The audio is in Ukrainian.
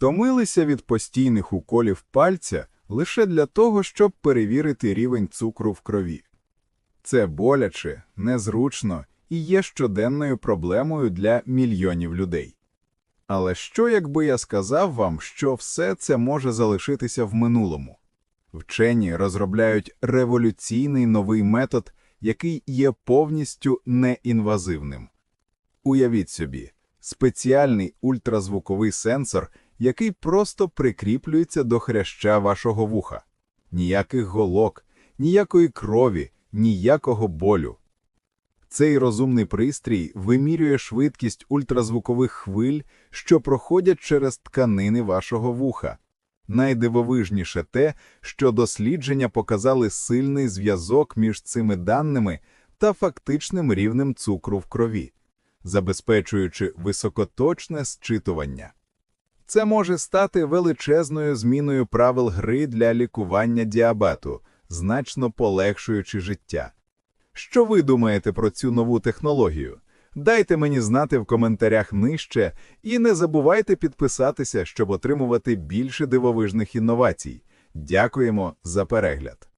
Втомилися від постійних уколів пальця лише для того, щоб перевірити рівень цукру в крові. Це боляче, незручно і є щоденною проблемою для мільйонів людей. Але що, якби я сказав вам, що все це може залишитися в минулому? Вчені розробляють революційний новий метод, який є повністю неінвазивним. Уявіть собі, спеціальний ультразвуковий сенсор, який просто прикріплюється до хряща вашого вуха. Ніяких голок, ніякої крові, ніякого болю. Цей розумний пристрій вимірює швидкість ультразвукових хвиль, що проходять через тканини вашого вуха. Найдивовижніше те, що дослідження показали сильний зв'язок між цими даними та фактичним рівнем цукру в крові, забезпечуючи високоточне зчитування. Це може стати величезною зміною правил гри для лікування діабету, значно полегшуючи життя. Що ви думаєте про цю нову технологію? Дайте мені знати в коментарях нижче і не забувайте підписатися, щоб отримувати більше дивовижних інновацій. Дякуємо за перегляд!